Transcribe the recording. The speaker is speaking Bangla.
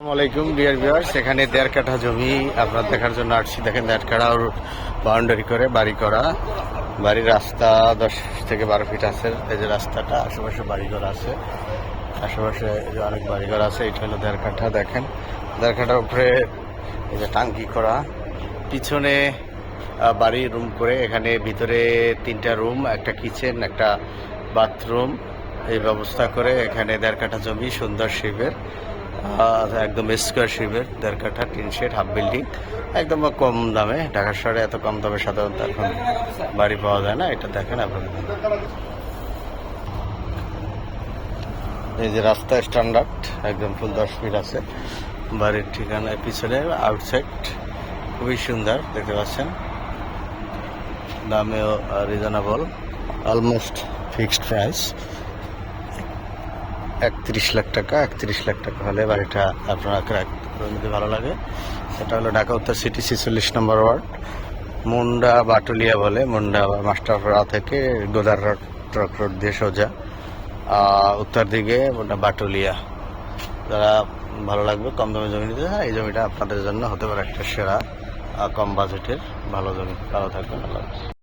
আসসালামাইকুম ডিয়ার ভিউয়ার্স এখানে দেড় কাঠা জমি আপনার দেখার জন্য আসছি। দেখেন দেড় কাঠা বাউন্ডারি করে বাড়ি করা। বাড়ির রাস্তা দশ থেকে বারো ফিট আছে। এই যে রাস্তাটা, আশেপাশে বাড়িঘর আছে। আশেপাশে যে অনেক বাড়িঘর আছে। এটা হলো দেড় কাঠা, দেখেন। দেড় কাঠার উপরে এই যে টাঙ্কি করা। পিছনে বাড়ি রুম করে এখানে ভিতরে তিনটা রুম একটা কিচেন একটা বাথরুম এই ব্যবস্থা করে এখানে দেড় কাঠা জমি, সুন্দর শিবের। একদম স্কোয়ার শিবের দেড় কাঠা টিন শেড হাফ বিল্ডিং একদম কম দামে ঢাকা শহরে এত কম দামে সাধারণত এখন বাড়ি পাওয়া যায় না, এটা দেখেন আপনারা। এই যে রাস্তা স্ট্যান্ডার্ড একদম ফুল দশ ফিট আছে। বাড়ির ঠিকানায় পিছনে আউটসাইড খুবই সুন্দর, দেখতে পাচ্ছেন। দামেও রিজনেবল অলমোস্ট ফিক্সড প্রাইস একত্রিশ লাখ টাকা, একত্রিশ লাখ টাকা হলে বাড়িটা আপনারা ক্র্যাক করে ভালো লাগে। সেটা হলো ঢাকা উত্তর সিটি ছেচল্লিশ নম্বর ওয়ার্ড, মুন্ডা বাটুলিয়া বলে, মুন্ডা মাস্টারপাড়া থেকে গোদার রোড ট্রাক রোড দিয়ে সোজা। উত্তর দিকে মুন্ডা বাটুলিয়া। যারা ভালো লাগবে, কম দামে জমি নিতে এই জমিটা আপনাদের জন্য হতে পারে একটা সেরা কম বাজেটের, ভালো জমি। ভালো আল্লাহ হাফেজ।